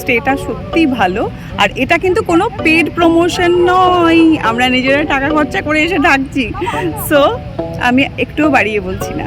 স্টেটা সত্যি ভালো। আর এটা কিন্তু কোনো পেড প্রমোশন নয়। আমরা নিজেরা টাকা খরচা করে এসে ডাকছি। সো আমি একটুও বাড়িয়ে বলছি না।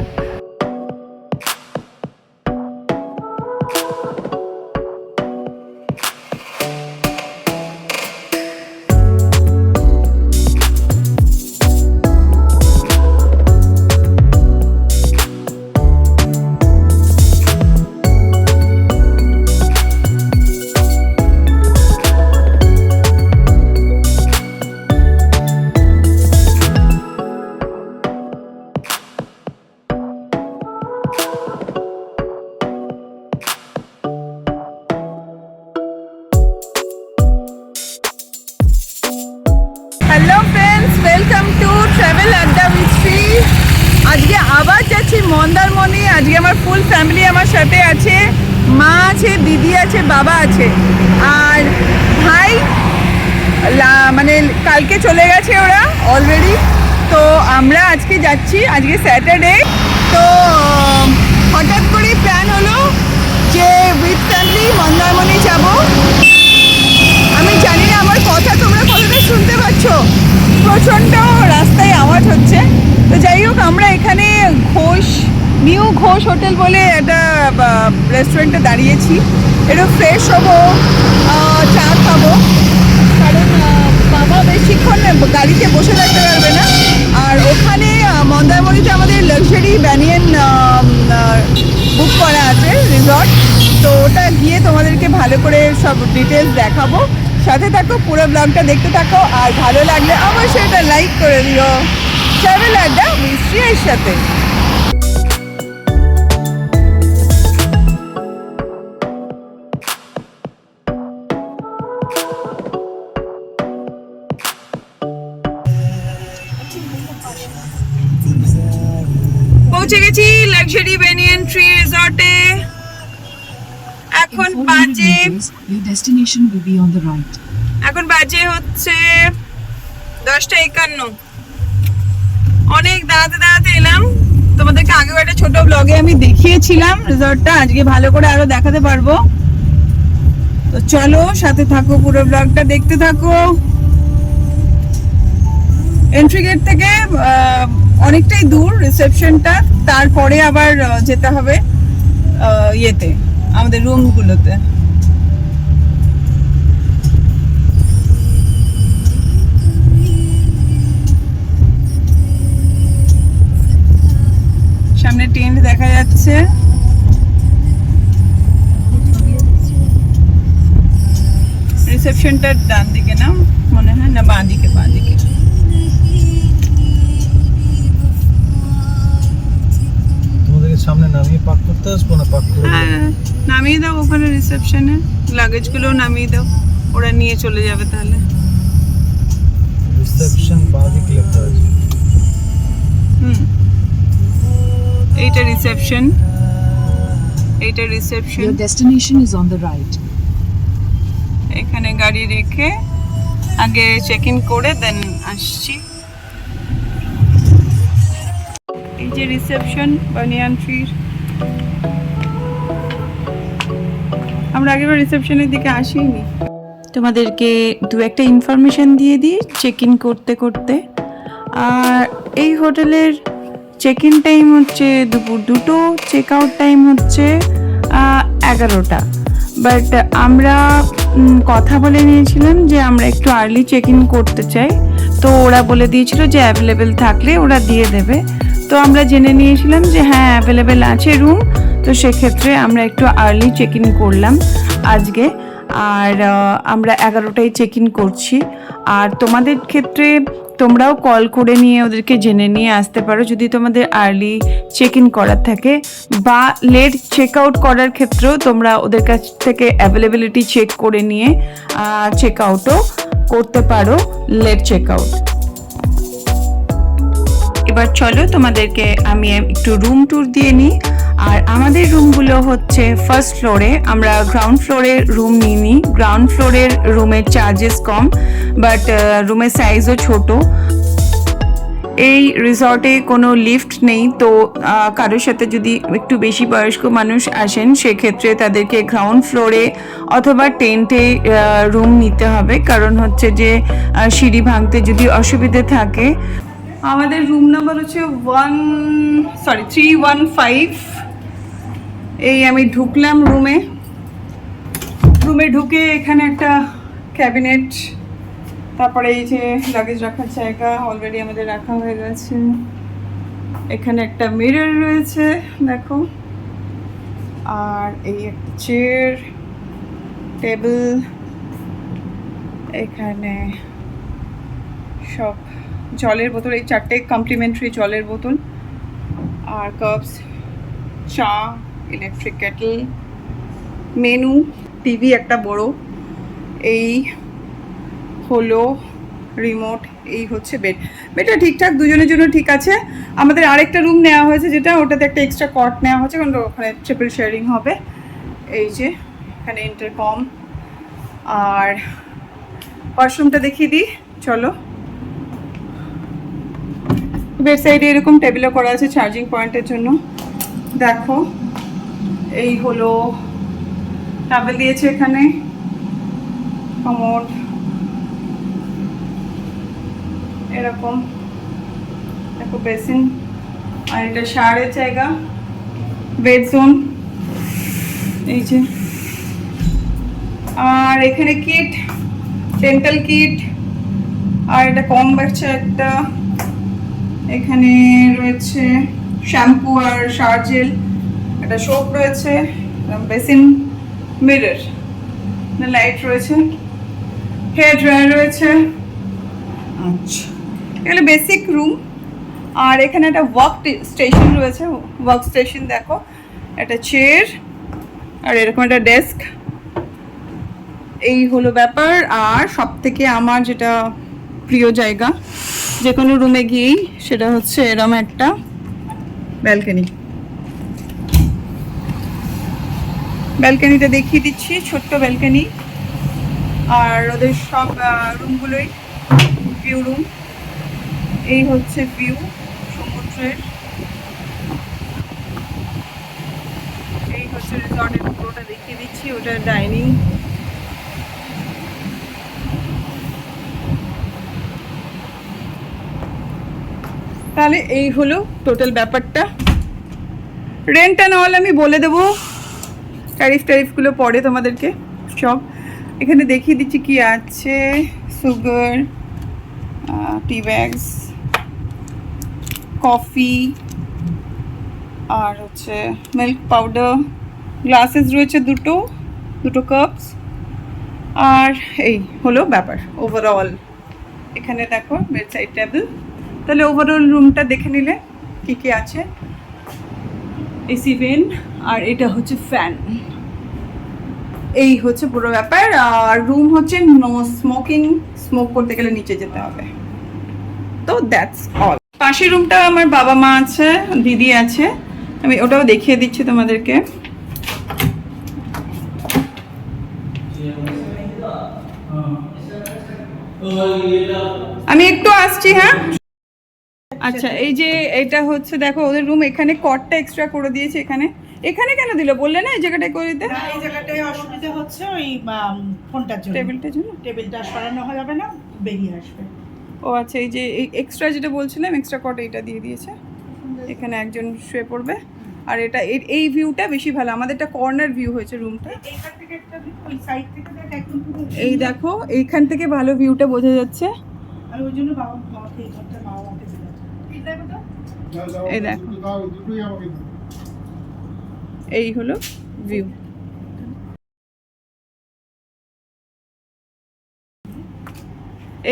ট্রাভেল আড্ডা মিস্ট্রি আজকে আবার যাচ্ছি মন্দারমণি। আজকে আমার ফুল ফ্যামিলি আমার সাথে আছে। মা আছে, দিদি আছে, বাবা আছে। আর ভাই মানে কালকে চলে গেছে ওরা অলরেডি তো আমরা আজকে যাচ্ছি, আজকে স্যাটারডে তো, হঠাৎ করে প্ল্যান হলো যে উইথ ফ্যামিলি মন্দারমণি যাব। আমি জানি না, আমার কথা তোমরা কতটা শুনতে পাচ্ছ। প্রচণ্ড রাস্তায় আওয়াজ হচ্ছে। তো যাই হোক, আমরা এখানে ঘোষ, নিউ ঘোষ হোটেল বলে একটা রেস্টুরেন্টে দাঁড়িয়েছি। একটু ফ্রেশ হব চা খাব। কারণ বাবা বেশিক্ষণ গাড়িতে বসে থাকতে পারবে না। আর ওখানে মন্দারমণিতে আমাদের লাক্সারি ব্যানিয়ান বুক করা আছে রিসর্ট তো ওটা গিয়ে তোমাদেরকে ভালো করে সব ডিটেলস দেখাবো। সাথে থাকো, পুরো ব্লগটা দেখতে থাকো, আর ভালো লাগলে অবশ্যই এটা লাইক করে দিও। ট্রাভেল আড্ডা মিস্ট্রিয়ের সাথে। পৌঁছে গেছি লাক্সারি বেনিয়ান ট্রি রিসর্টে এখন বাজে destination will be on the right. এখন বাজে হচ্ছে দশটা একান্ন। অনেক দাঁড়াতে দাঁড়াতে এলাম। তোমাদেরকে আগেও একটা ছোট ব্লগে আমি দেখিয়েছিলাম রিসর্টটা আজকে ভালো করে আরও দেখাতে পারব। তো চলো সাথে থাকো পুরো ব্লগটা দেখতে থাকো। এন্ট্রি গেট থেকে অনেকটাই দূর রিসেপশনটা তারপরে আবার যেতে হবে ইয়েতে। আমাদের রুমগুলোতে সামনে টেন্ট দেখা যাচ্ছে। রিসেপশনটার ডান দিকে না? মনে হয় না বাঁ দিকে বাঁ দিকে সামনে নামিয়ে পাক করতে আসব না? পাক করে হ্যাঁ নামিয়ে দাও ওখানে রিসেপশনে লাগেজগুলো নামিয়ে দাও। ওরা নিয়ে চলে যাবে তাহলে। রিসেপশন বাদিকে লেখা আছে হুম। এইটা রিসেপশন এইটা reception Your destination is on the right. এখানে গাড়ি রেখে আগে চেক ইন করে দেন আসছি। যে রিসেপশন বানিয়ান ট্রির আমরা আগেবার রিসেপশনের দিকে আসিনি। তোমাদেরকে দু একটা ইনফরমেশন দিয়ে দিই চেক ইন করতে করতে। আর এই হোটেলের চেক ইন টাইম হচ্ছে দুপুর দুটো চেক আউট টাইম হচ্ছে এগারোটা। বাট আমরা কথা বলে নিয়েছিলাম যে আমরা একটু আর্লি চেক ইন করতে চাই। তো ওরা বলে দিয়েছিল যে অ্যাভেলেবেল থাকলে ওরা দিয়ে দেবে। তো আমরা জেনে নিয়েছিলাম যে হ্যাঁ অ্যাভেলেবেল আছে রুম তো সেক্ষেত্রে আমরা একটু আর্লি চেক ইন করলাম আজকে। আর আমরা এগারোটায় চেক ইন করছি। আর তোমাদের ক্ষেত্রে তোমরাও কল করে নিয়ে ওদেরকে জেনে নিয়ে আসতে পারো যদি তোমাদের আর্লি চেক ইন করার থাকে। বা লেট চেক আউট করার ক্ষেত্রেও তোমরা ওদের কাছ থেকে অ্যাভেলেবিলিটি চেক করে নিয়ে চেক আউটও করতে পারো লেট চেক আউট এবার চলো তোমাদেরকে আমি একটু রুম ট্যুর দিয়ে নিই। আর আমাদের রুমগুলো হচ্ছে ফার্স্ট ফ্লোরে আমরা গ্রাউন্ড ফ্লোরে রুম নিই। গ্রাউন্ড ফ্লোরের রুমের চার্জেস কম বাট রুমের সাইজও ছোট। এই রিসর্টে কোনো লিফট নেই, তো কারোর সাথে যদি একটু বেশি বয়স্ক মানুষ আসেন, সেক্ষেত্রে তাদেরকে গ্রাউন্ড ফ্লোরে অথবা টেন্টে রুম নিতে হবে। কারণ হচ্ছে যে সিঁড়ি ভাঙতে যদি অসুবিধে থাকে আমাদের রুম নাম্বার হচ্ছে one sorry three one five এই আমি ঢুকলাম রুমে রুমে ঢুকে এখানে একটা ক্যাবিনেট তারপরে এই যে লাগেজ রাখার জায়গা অলরেডি আমাদের রাখা হয়ে গেছে। এখানে একটা মিরর রয়েছে, দেখো। আর এই একটা চেয়ার টেবিল এখানে সব জলের বোতল, এই চারটে কমপ্লিমেন্টারি জলের বোতল। আর কাপস চা ইলেকট্রিক কেটল মেনু টিভি একটা বড়। এই হলো রিমোট এই হচ্ছে বেড বেডটা ঠিকঠাক, দুজনের জন্য ঠিক আছে। আমাদের আরেকটা রুম নেওয়া হয়েছে যেটা, ওটাতে একটা এক্সট্রা কট নেওয়া হয়েছে, কারণ ওখানে ট্রিপল শেয়ারিং হবে। এই যে, এখানে ইন্টারকম আর ওয়াশরুমটা দেখিয়ে দিই, চলো। বেড সাইডে এরকম টেবিলও করা আছে চার্জিং পয়েন্টের জন্য। দেখো, এই হলো টাবেল দিয়েছে এখানে। কমোড এরকম। দেখো বেসিন আর এটা শাওয়ারের জায়গা। বেড জোন এই যে। আর এখানে কিট ডেন্টাল কিট আর এটা কম বাচ্চা একটা। এখানে রয়েছে শ্যাম্পু আর শাওয়ার জেল, একটা সোপ রয়েছে বেসিন মিরর লাইট রয়েছে, হেয়ার ড্রায়ার রয়েছে। আচ্ছা এগুলো বেসিক রুম, আর এখানে একটা ওয়ার্ক স্টেশন রয়েছে ওয়ার্ক স্টেশন দেখো, একটা চেয়ার, আর এরকম একটা ডেস্ক। এই হলো ব্যাপার, আর সব থেকে আমার যেটা প্রিয় জায়গা। যে কোনো রুমে গিয়েই সেটা হচ্ছে এরম একটা ব্যালকনি ব্যালকনিটা দেখিয়ে দিচ্ছি, ছোট্ট ব্যালকনি আর ওদের সব রুমগুলোই ভিউ রুম এই হচ্ছে ভিউ সমুদ্রের। এই হচ্ছে রিসর্টের পুরোটা দেখিয়ে দিচ্ছি, ওটা ডাইনিং তাহলে এই হলো টোটাল ব্যাপারটা। রেন্ট অ্যান্ড অল আমি বলে দেবো। ট্যারিফ ট্যারিফগুলো পরে তোমাদেরকে সব। এখানে দেখিয়ে দিচ্ছি কি আছে। সুগার টি ব্যাগস কফি আর হচ্ছে মিল্ক পাউডার গ্লাসেস রয়েছে দুটো দুটো কাপস আর এই হলো ব্যাপার। ওভারঅল এখানে দেখো বেড সাইড টেবিল তাহলে ওভারঅল রুমটা দেখে নিলে কী কী আছে? এসি ভেন আর এটা হচ্ছে ফ্যান। এই হচ্ছে পুরো ব্যাপার আর রুম হচ্ছে নো স্মোকিং স্মোক করতে গেলে নিচে যেতে হবে। তো দ্যাটস অল পাশের রুমটা আমার বাবা মা আছে দিদি আছে আমি ওটাও দেখিয়ে দিচ্ছি তোমাদেরকে। আমি একটু আসছি হ্যাঁ? আচ্ছা এই যে এটা হচ্ছে দেখো ওদের রুম এখানে কটটা এক্সট্রা করে দিয়েছে এখানে। এখানে কেন দিল? বললে না এই জায়গাটায় করে দিতে? এই জায়গাটায় অসুবিধা হচ্ছে ওই ফোনটার জন্য। টেবিলটার জন্য? টেবিলটা সরানো হয়ে যাবে না বেরিয়ে আসবে। ও আচ্ছা এই যে এক্সট্রা যেটা বলছিলাম এক্সট্রা কট এটা দিয়ে দিয়েছে। এখানে একজন শুয়ে পড়বে। আর এটা এই- ভিউটা বেশি ভালো। আমাদের একটা কর্নার ভিউ হয়েছে রুমটা এইখান থেকে একটা ওই সাইড থেকে দেখ একদম পুরো এই দেখো এইখান থেকে ভালো ভিউটা বোঝা যাচ্ছে। আর ওই জন্য বাবা মাকে এই ঘরটা বাবা মাকে দিলাম ঠিক দেখো তো এই দেখো। এই হলো ভিউ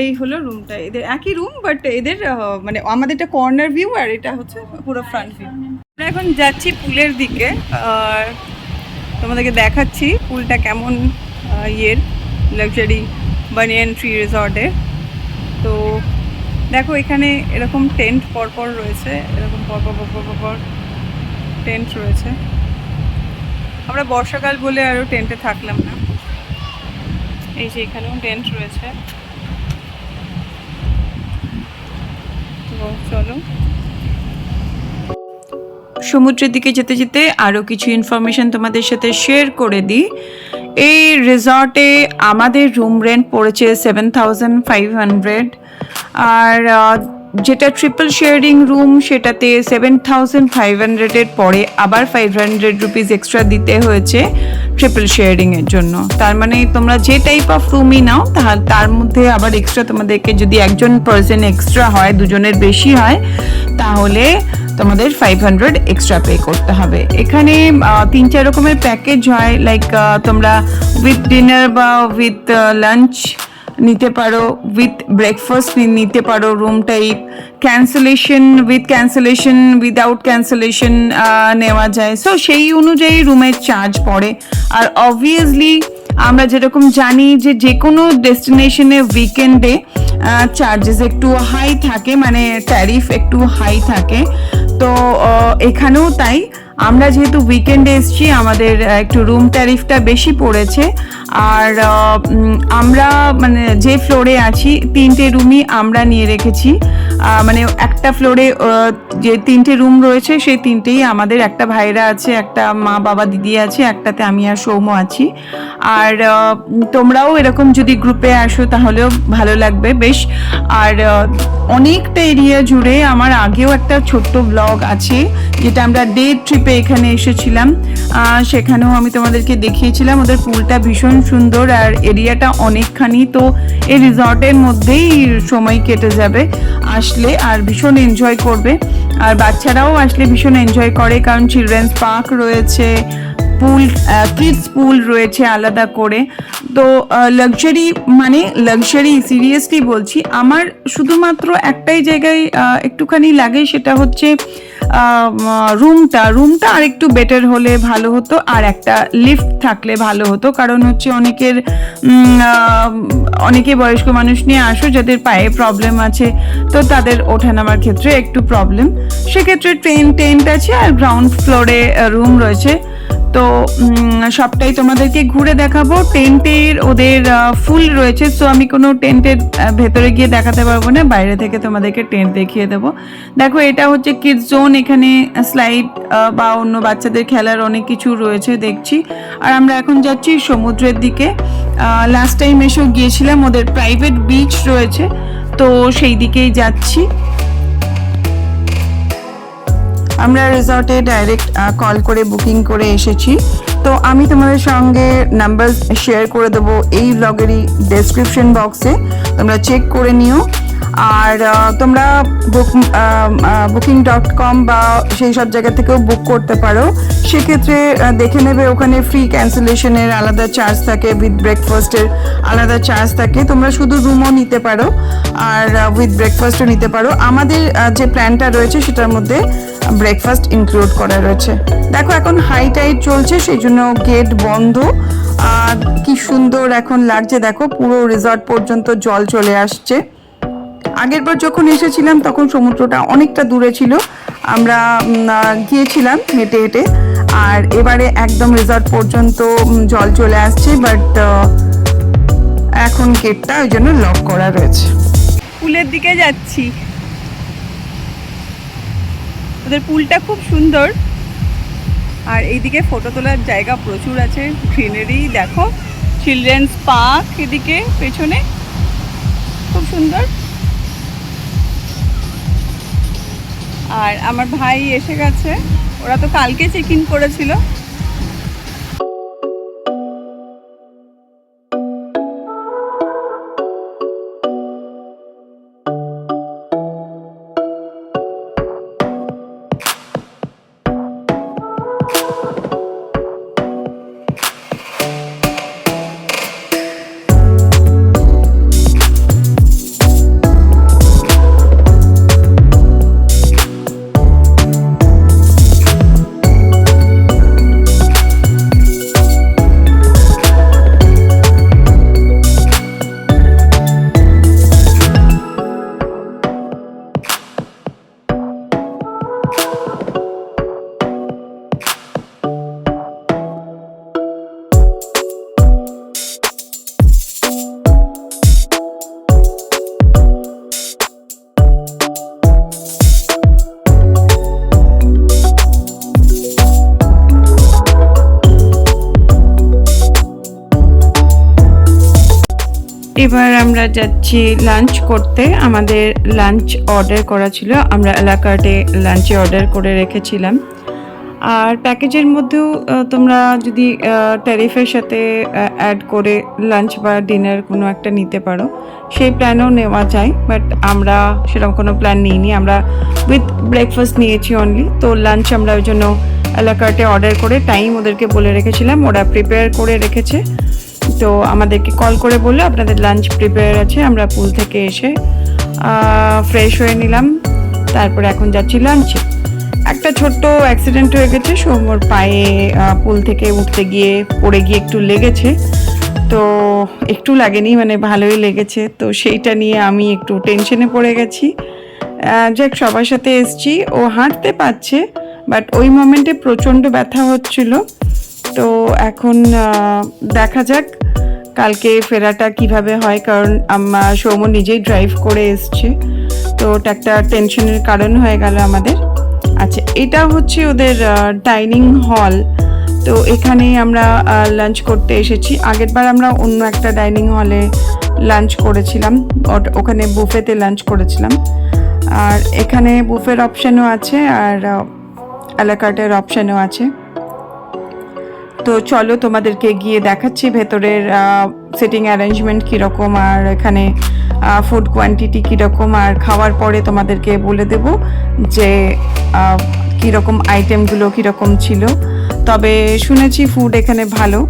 এই হলো রুমটা এদের একই রুম বাট এদের মানে আমাদের এটা কর্নার ভিউ আর এটা হচ্ছে পুরো ফ্রন্ট ভিউ আমরা এখন যাচ্ছি পুলের দিকে, আর তোমাদেরকে দেখাচ্ছি পুলটা কেমন ইয়ের লাক্সারি বানিয়ান ট্রি রিসর্টের তো দেখো, এখানে এরকম টেন্ট পরপর রয়েছে, এরকম পরপর পরপর পরপর টেন্ট রয়েছে। আমরা বর্ষাকাল বলে আরও টেন্টে থাকলাম না। এই যে এখানেও টেন্ট রয়েছে। চলো। সমুদ্রের দিকে যেতে যেতে আরও কিছু ইনফরমেশন তোমাদের সাথে শেয়ার করে দিই। এই রিসর্টে আমাদের রুম রেন্ট পড়েছে সেভেন থাউজেন্ড ফাইভ হান্ড্রেড আর যেটা ট্রিপল শেয়ারিং রুম সেটাতে সেভেন থাউজেন্ড ফাইভ হান্ড্রেডের পরে আবার ফাইভ হান্ড্রেড রুপিস এক্সট্রা দিতে হয়েছে ট্রিপল শেয়ারিংয়ের জন্য। তার মানে তোমরা যে টাইপ অফ রুমই নাও তাহলে তার মধ্যে আবার এক্সট্রা তোমাদেরকে যদি একজন পার্সন এক্সট্রা হয়, দুজনের বেশি হয়, তাহলে তোমাদের ফাইভ হান্ড্রেড এক্সট্রা পে করতে হবে। এখানে তিন চার রকমের প্যাকেজ হয় লাইক তোমরা উইথ ডিনার বা উইথ লাঞ্চ নিতে পারো উইথ ব্রেকফাস্ট নিতে পারো room type cancellation with cancellation without cancellation নেওয়া যায়। সো সেই অনুযায়ী রুমের চার্জ পড়ে। আর অবভিয়াসলি আমরা যেরকম জানি যে যে কোনো ডেস্টিনেশনে উইকেন্ডে চার্জেস একটু হাই থাকে মানে ট্যারিফ একটু হাই থাকে। তো এখানেও তাই। আমরা যেহেতু উইকেন্ডে এসেছি, আমাদের একটু রুম ট্যারিফটা বেশি পড়েছে। আর আমরা মানে যে ফ্লোরে আছি, তিনটে রুমই আমরা নিয়ে রেখেছি। মানে একটা ফ্লোরে যে তিনটে রুম রয়েছে, সেই তিনটেই আমাদের একটা ভাইরা আছে, একটা মা বাবা দিদি আছে, একটাতে আমি আর সৌম্য আছি। আর তোমরাও এরকম যদি গ্রুপে আসো, তাহলেও ভালো লাগবে, বেশ। আর অনেকটা এরিয়া জুড়ে আমার আগেও একটা ছোট্ট ব্লগ আছে, যেটা আমরা ডে ট্রিপে এখানে এসেছিলাম। সেখানেও আমি তোমাদেরকে দেখিয়েছিলাম, ওদের পুলটা ভীষণ সুন্দর আর এরিয়াটা অনেকখানি তো এই রিসর্টের মধ্যেই সময় কেটে যাবে। আসলে আর ভীষণ এনজয় করবে। আর বাচ্চারাও আসলে ভীষণ এনজয় করে কারণ চিলড্রেন্স পার্ক রয়েছে পুল কিডস পুল রয়েছে আলাদা করে। তো লাক্সারি মানে লাক্সারি সিরিয়াসলি বলছি, আমার শুধুমাত্র একটাই জায়গায় একটুখানি লাগে সেটা হচ্ছে রুমটা রুমটা আর একটু বেটার হলে ভালো হতো, আর একটা লিফট থাকলে ভালো হতো। কারণ হচ্ছে অনেকের অনেকে বয়স্ক মানুষ নিয়ে আসো, যাদের পায়ে প্রবলেম আছে, তো তাদের ওঠানামার ক্ষেত্রে একটু প্রবলেম সেক্ষেত্রে ট্রেন টেন্ট আছে, আর গ্রাউন্ড ফ্লোরে রুম রয়েছে। তো সবটাই তোমাদেরকে ঘুরে দেখাবো। টেন্টের ওদের ফুল রয়েছে সো আমি কোনো টেন্টের ভেতরে গিয়ে দেখাতে পারব না, বাইরে থেকে তোমাদেরকে টেন্ট দেখিয়ে দেবো। দেখো, এটা হচ্ছে কিডস জোন এখানে স্লাইড বা অন্য বাচ্চাদের খেলার অনেক কিছু রয়েছে দেখছি। আর আমরা এখন যাচ্ছি সমুদ্রের দিকে। লাস্ট টাইম এসেও গিয়েছিলাম, ওদের প্রাইভেট বিচ রয়েছে, তো সেই দিকেই যাচ্ছি। আমরা রিসর্টে ডাইরেক্ট কল করে বুকিং করে এসেছি। তো আমি তোমাদের সঙ্গে নাম্বার শেয়ার করে দেবো এই ব্লগেরই ডেসক্রিপশন বক্সে তোমরা চেক করে নিও। আর তোমরা বুক বুকিং ডট কম বা সেই সব জায়গা থেকেও বুক করতে পারো। সেক্ষেত্রে দেখে নেবে ওখানে ফ্রি ক্যান্সেলেশনের আলাদা চার্জ থাকে উইথ ব্রেকফাস্টের আলাদা চার্জ থাকে। তোমরা শুধু রুমও নিতে পারো আর উইথ ব্রেকফাস্টও নিতে পারো। আমাদের যে প্ল্যানটা রয়েছে সেটার মধ্যে ব্রেকফাস্ট ইনক্লুড করা রয়েছে। দেখো, এখন হাই টাইট চলছে, সেই জন্য গেট বন্ধ। আর, কি সুন্দর এখন লাগছে। দেখো, পুরো রিসর্ট পর্যন্ত জল চলে আসছে। আগের বার যখন এসেছিলাম, তখন সমুদ্রটা অনেকটা দূরে ছিল। আমরা গিয়েছিলাম হেঁটে হেঁটে। আর এবারে একদম রিসর্ট পর্যন্ত জল চলে আসছে বাট এখন গেটটা ওই জন্য লক করা রয়েছে। পুলের দিকে যাচ্ছি। ওদের পুলটা খুব সুন্দর। আর এইদিকে ফটো তোলার জায়গা প্রচুর আছে। গ্রিনারি দেখো। চিলড্রেন্স পার্ক এদিকে, পেছনে। খুব সুন্দর। আর আমার ভাই এসে গেছে। ওরা তো কালকে চেক ইন করেছিল। এবার আমরা যাচ্ছি লাঞ্চ করতে। আমাদের লাঞ্চ অর্ডার করা ছিল। আমরা এলাকাটে লাঞ্চে অর্ডার করে রেখেছিলাম। আর প্যাকেজের মধ্যেও তোমরা যদি ট্যারিফের সাথে অ্যাড করে লাঞ্চ বা ডিনার কোনো একটা নিতে পারো। সেই প্ল্যানও নেওয়া যায় বাট আমরা সেরকম কোনো প্ল্যান নিইনি। আমরা উইথ ব্রেকফাস্ট নিয়েছি অনলি তো লাঞ্চ আমরা ওই জন্য এলাকাটে অর্ডার করে টাইম ওদেরকে বলে রেখেছিলাম। ওরা প্রিপেয়ার করে রেখেছে। তো আমাদেরকে কল করে বলল, আপনাদের লাঞ্চ প্রিপেয়ার আছে, আমরা পুল থেকে এসে ফ্রেশ হয়ে নিলাম। তারপরে এখন যাচ্ছি লাঞ্চে একটা ছোট্ট অ্যাক্সিডেন্ট হয়ে গেছে সৌমর পায়ে পুল থেকে উঠতে গিয়ে পড়ে গিয়ে একটু লেগেছে। তো একটু লাগেনি মানে ভালোই লেগেছে। তো সেইটা নিয়ে আমি একটু টেনশনে পড়ে গেছি। যাক, সবার সাথে এসছি। ও হাঁটতে পারছে বাট ওই মোমেন্টে প্রচণ্ড ব্যথা হচ্ছিল। তো এখন দেখা যাক। কালকে ফেরাটা কীভাবে হয়? কারণ আমার সৌম নিজেই ড্রাইভ করে এসছে। তো ওটা একটা টেনশনের কারণ হয়ে গেল আমাদের। আচ্ছা এটা হচ্ছে ওদের ডাইনিং হল তো এখানেই আমরা লাঞ্চ করতে এসেছি। আগেরবার আমরা অন্য একটা ডাইনিং হলে লাঞ্চ করেছিলাম। ওখানে বুফেতে লাঞ্চ করেছিলাম। আর এখানে বুফের অপশানও আছে, আর অ্যালাকার্টের অপশানও আছে। তো চলো তোমাদেরকে গিয়ে দেখাচ্ছি ভেতরের সিটিং অ্যারেঞ্জমেন্ট কীরকম আর এখানে ফুড কোয়ান্টিটি কীরকম। আর খাওয়ার পরে তোমাদেরকে বলে দেব যে কীরকম আইটেমগুলো কীরকম ছিল। তবে শুনেছি ফুড এখানে ভালো।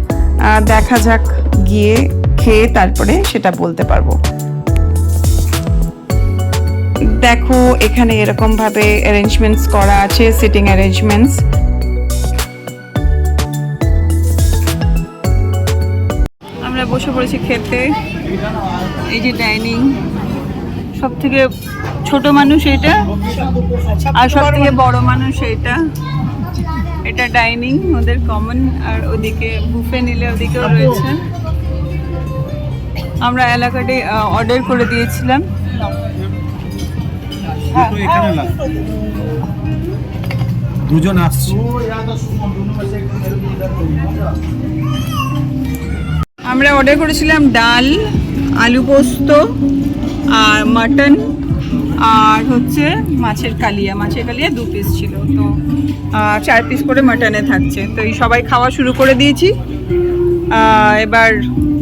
দেখা যাক গিয়ে খেয়ে তারপরে সেটা বলতে পারব। দেখো, এখানে এরকমভাবে অ্যারেঞ্জমেন্টস করা আছে সিটিং অ্যারেঞ্জমেন্টস আমরা বসে পড়েছি খেতে। এই যে ডাইনিং। সব থেকে ছোট মানুষ এটা, আর সব থেকে বড় মানুষ এটা। এটা ডাইনিং, ওদের কমন, আর ওদিকে বুফে নিলে ওদিকেও রয়েছে। আমরা এলাকাটি অর্ডার করে দিয়েছিলাম। দুজন আসছে। আমরা অর্ডার করেছিলাম ডাল, আলু পোস্ত আর মাটন আর হচ্ছে মাছের কালিয়া। মাছের কালিয়া দু পিস ছিল। তো চার পিস করে মাটনে থাকছে। তো এই সবাই খাওয়া শুরু করে দিয়েছি। এবার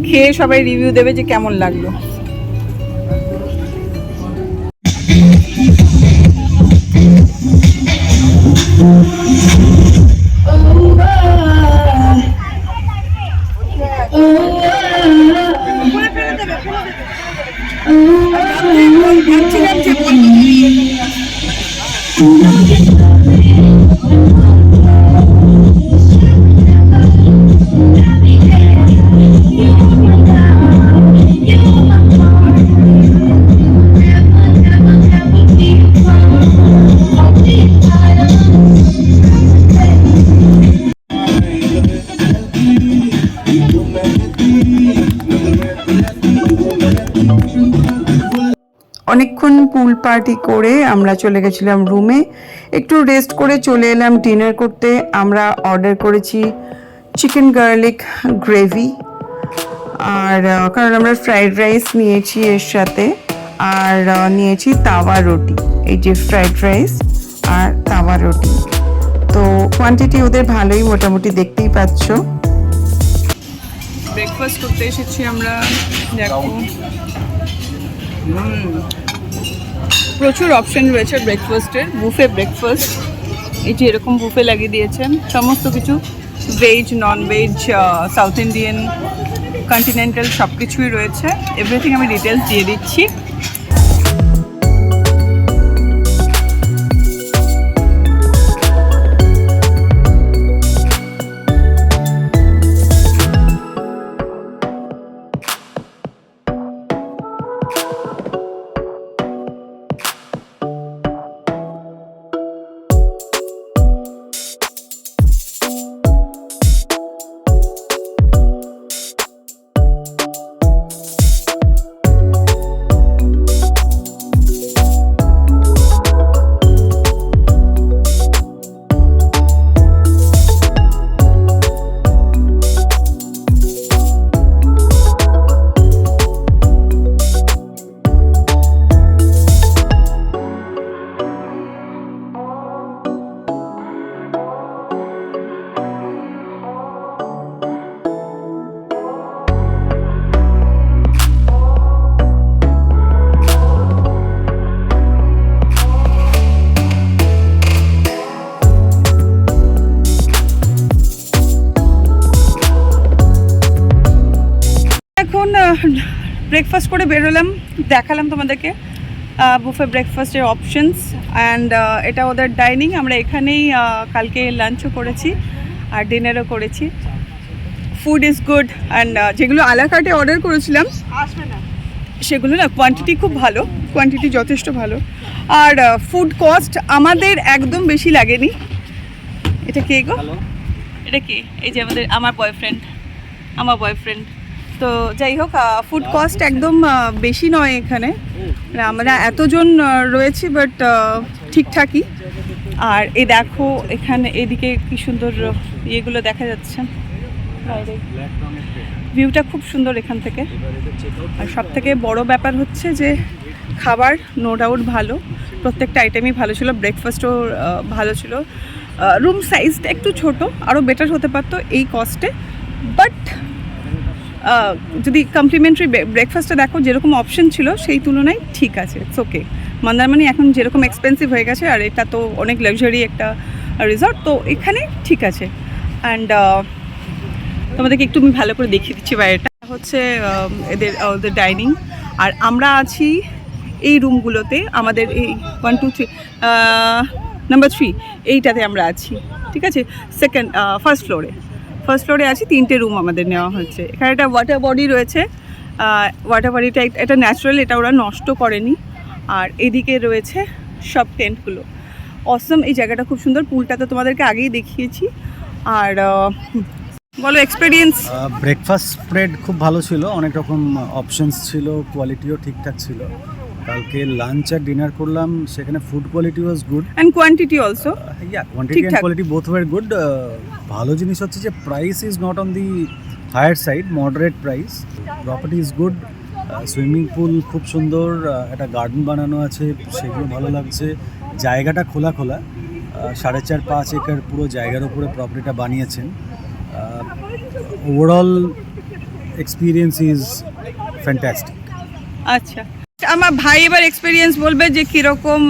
খেয়ে সবাই রিভিউ দেবে যে কেমন লাগল। অনেকক্ষণ পুল পার্টি করে আমরা চলে গেছিলাম রুমে একটু রেস্ট করে চলে এলাম ডিনার করতে। আমরা অর্ডার করেছি চিকেন গার্লিক গ্রেভি আর কারণ আমরা ফ্রাইড রাইস নিয়েছি এর সাথে। আর নিয়েছি তাওয়া রুটি। এই যে ফ্রাইড রাইস আর তাওয়া রুটি। তো কোয়ান্টিটি ওদের ভালোই মোটামুটি দেখতেই পাচ্ছ। ব্রেকফাস্ট করতে এসেছি আমরা, দেখো। প্রচুর অপশন রয়েছে ব্রেকফাস্টের বুফে ব্রেকফাস্ট এটি এরকম বুফে লাগিয়ে দিয়েছেন। সমস্ত কিছু veg non veg South Indian continental সব কিছুই রয়েছে। এভরিথিং আমি ডিটেলস দিয়ে দিচ্ছি। করে বেরোলাম দেখালাম তোমাদেরকে বুফে ব্রেকফাস্টের অপশনস অ্যান্ড এটা ওদের ডাইনিং আমরা এখানেই কালকে লাঞ্চও করেছি আর ডিনারও করেছি। ফুড ইজ গুড অ্যান্ড যেগুলো আলাকাটে অর্ডার করেছিলাম আসবে না। সেগুলো না কোয়ান্টিটি খুব ভালো কোয়ান্টিটি যথেষ্ট ভালো। আর ফুড কস্ট আমাদের একদম বেশি লাগেনি। এটা কে গো? এটা কে? এই যে আমাদের আমার বয়ফ্রেন্ড আমার বয়ফ্রেন্ড তো যাই হোক ফুড কস্ট একদম বেশি নয় এখানে। মানে আমরা এতজন রয়েছি বাট ঠিকঠাকই। আর এ দেখো এখানে এদিকে কি সুন্দর ইয়েগুলো দেখা যাচ্ছে। ভিউটা খুব সুন্দর এখান থেকে। আর সব থেকে বড় ব্যাপার হচ্ছে যে খাবার নো ডাউট ভালো। প্রত্যেকটা আইটেমই ভালো ছিল ব্রেকফাস্টও ভালো ছিল। রুম সাইজটা একটু ছোট আরও বেটার হতে পারতো এই কস্টে বাট যদি কমপ্লিমেন্টারি ব্রেকফাস্টটা দেখো, যেরকম অপশন ছিল, সেই তুলনায় ঠিক আছে ইটস ওকে মন্দারমানি এখন যেরকম এক্সপেন্সিভ হয়ে গেছে, আর এটা তো অনেক লাক্সারি একটা রিসর্ট তো এখানে ঠিক আছে। অ্যান্ড তোমাদেরকে একটু আমি ভালো করে দেখিয়ে দিচ্ছি বাইরেটা। হচ্ছে এদের ওদের ডাইনিং আর আমরা আছি এই রুমগুলোতে আমাদের এই one two three number three এইটাতে আমরা আছি, ঠিক আছে? সেকেন্ড ফার্স্ট ফ্লোরে ফার্স্ট ফ্লোরে আছি, তিনটে রুম আমাদের নেওয়া হচ্ছে এখানে একটা ওয়াটার বডি রয়েছে। ওয়াটার বডিটা এটা ন্যাচারাল এটা ওরা নষ্ট করেনি। আর এদিকে রয়েছে সব টেন্টগুলো অসম এই জায়গাটা খুব সুন্দর। পুলটা তো তোমাদেরকে আগেই দেখিয়েছি। আর বলো এক্সপিরিয়েন্স ব্রেকফাস্ট স্প্রেড খুব ভালো ছিল। অনেক রকম অপশনস ছিল কোয়ালিটিও ঠিকঠাক ছিল। কালকে লাঞ্চ আর ডিনার করলাম সেখানে food quality was good and quantity also yeah quantity and quality both were good ভালো জিনিস হচ্ছে যে price is not on the higher side moderate price property is good swimming pool খুব সুন্দর uh, একটা garden বানানো আছে সেগুলো ভালো লাগছে। জায়গাটা খোলা খোলা। সাড়ে চার পাঁচ একর পুরো জায়গার উপরে প্রপার্টিটা বানিয়েছেন। ওভারঅল এক্সপিরিয়েন্স ইজ ফ্যান্টাস্টিক আচ্ছা। আমার ভাই এবার এক্সপিরিয়েন্স বলবে যে কীরকম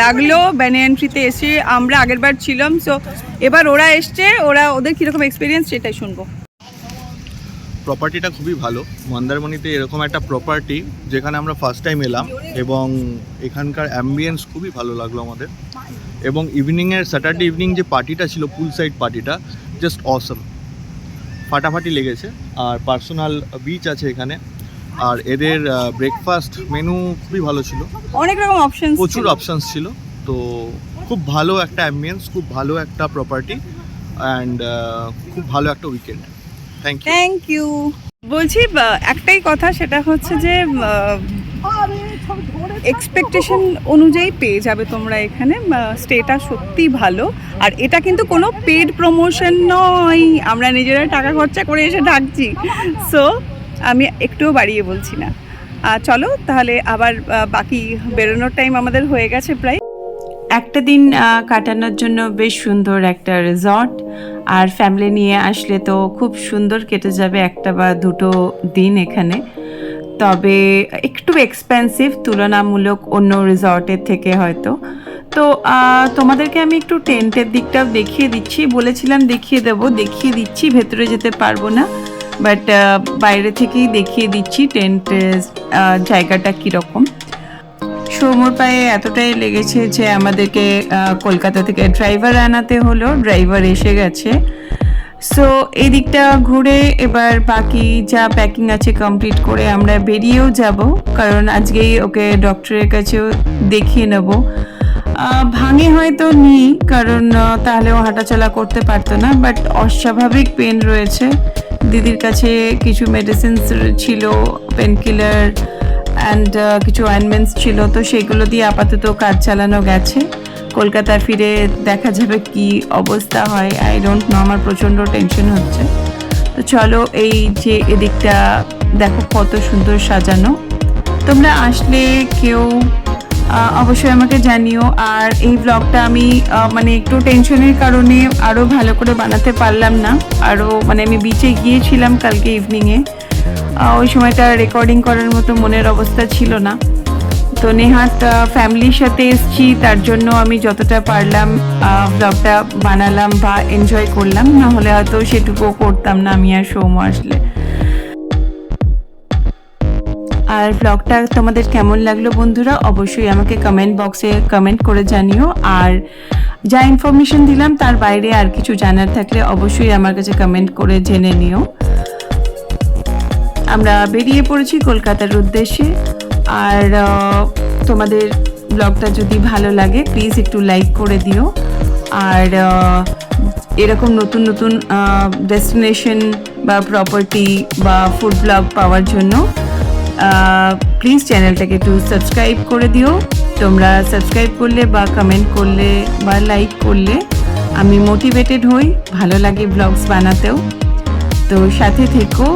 লাগল ব্যানিয়ান্ট্রিতে এসে। আমরা আগেরবার ছিলাম সো এবার ওরা এসছে, ওরা ওদের কীরকম এক্সপিরিয়েন্স সেটাই শুনব। প্রপার্টিটা খুবই ভালো। মন্দারমণিতে এরকম একটা প্রপার্টি যেখানে আমরা ফার্স্ট টাইম এলাম এবং এখানকার অ্যাম্বিয়েন্স খুবই ভালো লাগল আমাদের। এবং ইভিনিংয়ের স্যাটারডে ইভিনিং যে পার্টিটা ছিল পুল সাইড পার্টিটা জাস্ট অসম ফাটাফাটি লেগেছে। আর পার্সোনাল বিচ আছে এখানে। আর এদের ব্রেকফাস্ট মেনু খুবই ভালো ছিল। অনেক রকম অপশন প্রচুর অপশানস ছিল। তো খুব ভালো একটা অ্যাম্বিয়েন্স খুব ভালো একটা প্রপার্টি অ্যান্ড খুব ভালো একটা weekend thank you thank you বলছি একটাই কথা সেটা হচ্ছে যে এক্সপেকটেশন অনুযায়ী পেয়ে যাবে তোমরা এখানে। স্টেটা সত্যি ভালো। আর এটা কিন্তু কোনো পেড প্রমোশন নয়। আমরা নিজেরা টাকা খরচা করে এসে থাকছি। সো আমি একটুও বাড়িয়ে বলছি না। চলো তাহলে আবার বাকি বেরোনোর টাইম আমাদের হয়ে গেছে প্রায়। একটা দিন কাটানোর জন্য বেশ সুন্দর একটা রিসর্ট আর ফ্যামিলি নিয়ে আসলে তো খুব সুন্দর কেটে যাবে একটা বা দুটো দিন এখানে। তবে একটু এক্সপেন্সিভ তুলনামূলক অন্য রিসর্টের থেকে হয়তো। তো তোমাদেরকে আমি একটু টেন্টের দিকটাও দেখিয়ে দিচ্ছি। বলেছিলাম দেখিয়ে দেব, দেখিয়ে দিচ্ছি, ভেতরে যেতে পারব না। বাট বাইরে থেকেই দেখিয়ে দিচ্ছি টেন্টের জায়গাটা কীরকম। সৌমর পায়ে এতটাই লেগেছে যে আমাদেরকে কলকাতা থেকে ড্রাইভার আনাতে হলো ড্রাইভার এসে গেছে। সো এই দিকটা ঘুরে এবার বাকি যা প্যাকিং আছে কমপ্লিট করে আমরা বেরিয়েও যাব, কারণ আজকেই ওকে ডক্টরের কাছেও দেখিয়ে নেব। ভাঙে হয়তো নি, কারণ তাহলেও হাঁটাচলা করতে পারতো না বাট অস্বাভাবিক পেন রয়েছে। দিদির কাছে কিছু মেডিসিনস ছিল পেনকিলার অ্যান্ড কিছু অয়েনমেন্টস ছিল, তো সেগুলো দিয়ে আপাতত কাজ চালানো গেছে। কলকাতা ফিরে দেখা যাবে কি অবস্থা হয় আই ডোন্ট নো আমার প্রচণ্ড টেনশন হচ্ছে। তো চলো এই যে এদিকটা, দেখো কত সুন্দর সাজানো। তোমরা আসলে কেউ অবশ্যই আমাকে জানিও। আর এই ব্লগটা আমি মানে একটু টেনশনের কারণে আরও ভালো করে বানাতে পারলাম না। আরও মানে আমি বিচে গিয়েছিলাম কালকে ইভিনিংয়ে ওই সময়টা রেকর্ডিং করার মতো মনের অবস্থা ছিল না। তো নেহাত ফ্যামিলির সাথে এসছি, তার জন্য আমি যতটা পারলাম ব্লগটা বানালাম বা এনজয় করলাম। না হলে হয়তো সেটুকুও করতাম না আমি আর সৌম আসলে। আর ব্লগটা তোমাদের কেমন লাগল বন্ধুরা, অবশ্যই আমাকে কমেন্ট বক্সে কমেন্ট করে জানিও। আর যা ইনফরমেশন দিলাম, তার বাইরে আর কিছু জানার থাকলে অবশ্যই আমার কাছে কমেন্ট করে জেনে নিও। আমরা বেরিয়ে পড়েছি কলকাতার উদ্দেশ্যে। আর তোমাদের ব্লগটা যদি ভালো লাগে প্লিজ একটু লাইক করে দিও। আর এরকম নতুন নতুন ডেস্টিনেশন বা প্রপার্টি বা ফুড ব্লগ পাওয়ার জন্য প্লিজ চ্যানেলটাকে একটু সাবস্ক্রাইব করে দিও। তোমরা সাবস্ক্রাইব করলে বা কমেন্ট করলে বা লাইক করলে আমি মোটিভেটেড হই, ভালো লাগে ব্লগস বানাতেও। তো সাথে থেকো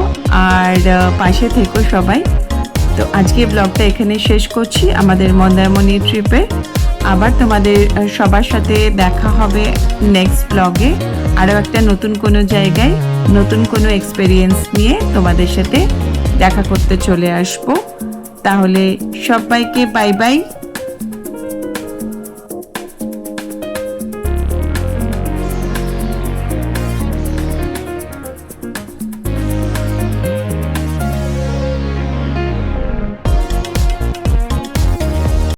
আর পাশে থেকো সবাই। তো আজকে ব্লগটা এখানে শেষ করছি আমাদের মন্দারমণি ট্রিপে আবার তোমাদের সবার সাথে দেখা হবে নেক্সট ব্লগে আরও একটা নতুন কোনো জায়গায়, নতুন কোনো এক্সপিরিয়েন্স নিয়ে তোমাদের সাথে দেখা করতে চলে আসব। তাহলে সবাইকে বাই বাই